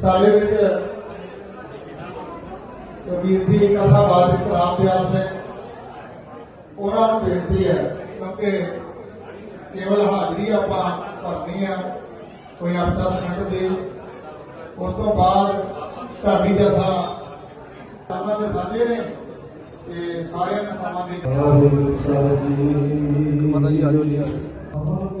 ਸਾਡੇ ਵਿੱਚ ਵੀਰ ਦੀ ਕਥਾ ਬਾਤ ਰਾਮ ਪਿਆਰ ਸਿੰਘ ਉਹਨਾਂ ਨੂੰ ਬੇਨਤੀ ਹੈ ਕਿਉਂਕਿ ਕੇਵਲ ਹਾਜ਼ਰੀ ਆਪਾਂ ਭਰਨੀ ਆ ਕੋਈ 8-10 ਮਿੰਟ ਦੀ ਉਸ ਤੋਂ ਬਾਅਦ ਢਾਡੀ ਜਥਾ ਸਮਾਂ ਦੇ ਸਾਂਝੇ ਨੇ ਤੇ ਸਾਰਿਆਂ ਨੂੰ ਸਮਾਂ ਦੀ ਮਾਤਾ ਜੀ ਆਜੋ ਜੀ ਬਾਬੇ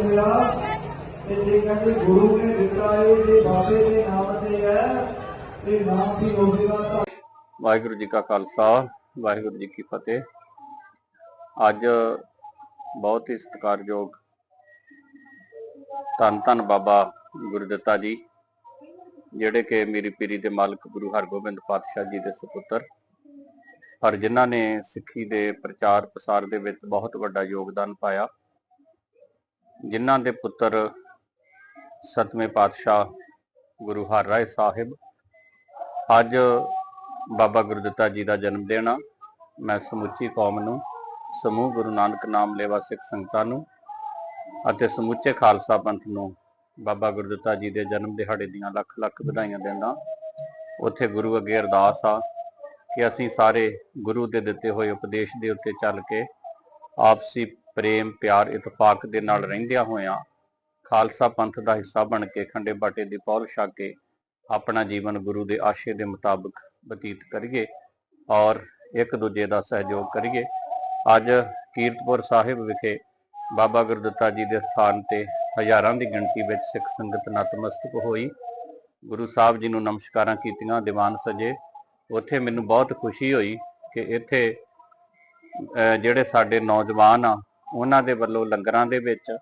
ਮਿਲਾ ਤੇ ਜੇ ਕਹਿੰਦੇ ਗੁਰੂ ਨੇ ਦਿੱਤਾ ਇਹ ਜੇ ਬਾਬੇ ਦੇ ਨਾਮ ਤੇ ਹੈ ਤੇ ਨਾਮ ਵੀ ਹੋਵੇਗਾ ਤਾਂ ਵਾਹਿਗੁਰੂ ਜੀ ਕਾ ਖਾਲਸਾ ਵਾਹਿਗੁਰੂ ਜੀ ਕੀ ਫਤਿਹ ਅੱਜ ਬਹੁਤ ਹੀ ਸਤਿਕਾਰਯੋਗ ਧੰਨ ਧੰਨ ਬਾਬਾ ਗੁਰਦਿੱਤਾ ਜੀ, ਜਿਹੜੇ ਕਿ ਮੇਰੀ ਪੀਰੀ ਦੇ ਮਾਲਕ ਗੁਰੂ ਹਰਗੋਬਿੰਦ ਪਾਤਸ਼ਾਹ ਜੀ ਦੇ ਸੁਪੁੱਤਰ। ਪਰ ਜਿਨ੍ਹਾਂ ਨੇ ਸਿੱਖੀ ਦੇ ਪ੍ਰਚਾਰ ਪ੍ਰਸਾਰ ਦੇ ਵਿੱਚ ਬਹੁਤ ਵੱਡਾ ਯੋਗਦਾਨ ਪਾਇਆ, ਜਿਨ੍ਹਾਂ ਦੇ ਪੁੱਤਰ ਸਤਵੇਂ ਪਾਤਸ਼ਾਹ ਗੁਰੂ ਹਰ ਰਾਏ ਸਾਹਿਬ, ਅੱਜ ਬਾਬਾ ਗੁਰਦਿੱਤਾ ਜੀ ਦਾ ਜਨਮ ਦਿਨ ਆ। ਮੈਂ ਸਮੁੱਚੀ ਕੌਮ ਨੂੰ, ਸਮੂਹ ਗੁਰੂ ਨਾਨਕ ਨਾਮ ਲੇਵਾ ਸਿੱਖ ਸੰਗਤਾਂ ਨੂੰ ਅਤੇ ਸਮੁੱਚੇ ਖਾਲਸਾ ਪੰਥ ਨੂੰ ਬਾਬਾ ਗੁਰਦਿੱਤਾ ਜੀ ਦੇ ਜਨਮ ਦਿਹਾੜੇ ਦੀਆਂ ਲੱਖ ਲੱਖ ਵਧਾਈਆਂ ਦਿੰਦਾ ਉੱਥੇ ਗੁਰੂ ਅੱਗੇ ਅਰਦਾਸ ਆ ਕਿ ਅਸੀਂ ਸਾਰੇ ਗੁਰੂ ਦੇ ਦਿੱਤੇ ਹੋਏ ਉਪਦੇਸ਼ ਦੇ ਉੱਤੇ ਚੱਲ ਕੇ ਆਪਸੀ ਪ੍ਰੇਮ, ਪਿਆਰ, ਇਤਫਾਕ ਦੇ ਨਾਲ ਰਹਿੰਦਿਆਂ ਹੋਇਆਂ ਖਾਲਸਾ ਪੰਥ ਦਾ ਹਿੱਸਾ ਬਣ ਕੇ ਖੰਡੇ ਬਾਟੇ ਦੀ ਪੌਲ ਛਕ ਕੇ ਆਪਣਾ ਜੀਵਨ ਗੁਰੂ ਦੇ ਆਸ਼ੇ ਦੇ ਮੁਤਾਬਕ ਬਤੀਤ ਕਰੀਏ ਔਰ ਇੱਕ ਦੂਜੇ ਦਾ ਸਹਿਯੋਗ ਕਰੀਏ। ਅੱਜ ਕੀਰਤਪੁਰ ਸਾਹਿਬ ਵਿਖੇ ਬਾਬਾ ਗੁਰਦੱਤਾ ਜੀ ਦੇ ਸਥਾਨ ਤੇ ਹਜ਼ਾਰਾਂ ਦੀ ਗਿਣਤੀ ਵਿੱਚ ਸਿੱਖ ਸੰਗਤ ਨਤਮਸਤਕ ਹੋਈ। ਗੁਰੂ ਸਾਹਿਬ ਜੀ ਨੂੰ ਨਮਸਕਾਰਾਂ ਕੀਤੀਆਂ, ਦੀਵਾਨ ਸਜੇ। ਉੱਥੇ ਮੈਨੂੰ ਬਹੁਤ ਖੁਸ਼ੀ ਹੋਈ ਕਿ ਇੱਥੇ ਅਹ ਜਿਹੜੇ ਸਾਡੇ ਨੌਜਵਾਨ ਆ, ਉਹਨਾਂ ਦੇ ਵੱਲੋਂ ਲੰਗਰਾਂ ਦੇ ਵਿੱਚ,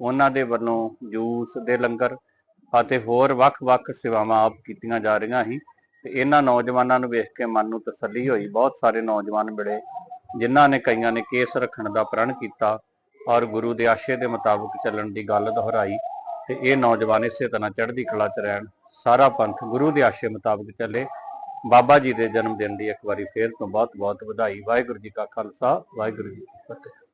ਉਹਨਾਂ ਦੇ ਵੱਲੋਂ ਜੂਸ ਦੇ ਲੰਗਰ ਅਤੇ ਹੋਰ ਵੱਖ-ਵੱਖ ਸੇਵਾਵਾਂ ਆਪ ਕੀਤੀਆਂ ਜਾ ਰਹੀਆਂ ਸੀ। ਤੇ ਇਹਨਾਂ ਨੌਜਵਾਨਾਂ ਨੂੰ ਵੇਖ ਕੇ ਮਨ ਨੂੰ ਤਸੱਲੀ ਹੋਈ। ਬਹੁਤ ਸਾਰੇ ਨੌਜਵਾਨ ਮਿਲੇ ਜਿਨ੍ਹਾਂ ਨੇ ਕਈਆਂ ਨੇ ਕੇਸ ਰੱਖਣ ਦਾ ਪ੍ਰਣ ਕੀਤਾ। ਔਰ ਗੁਰੂ ਦੇ ਆਸ਼ੇ ਦੇ ਮੁਤਾਬਕ ਚੱਲਣ ਦੀ ਗੱਲ ਦੁਹਰਾਈ ਤੇ ਇਹ ਨੌਜਵਾਨ ਇਸੇ ਤਰ੍ਹਾਂ ਚੜ੍ਹਦੀ ਕਲਾ 'ਚ ਰਹਿਣ, ਸਾਰਾ ਪੰਥ ਗੁਰੂ ਦੇ ਆਸ਼ੇ ਮੁਤਾਬਕ ਚੱਲੇ। ਬਾਬਾ ਜੀ ਦੇ ਜਨਮ ਦਿਨ ਦੀ ਇੱਕ ਵਾਰੀ ਫੇਰ ਤੋਂ ਬਹੁਤ ਬਹੁਤ ਵਧਾਈ। ਵਾਹਿਗੁਰੂ ਜੀ ਕਾ ਖਾਲਸਾ, ਵਾਹਿਗੁਰੂ ਜੀ ਕੀ ਫਤਿਹ।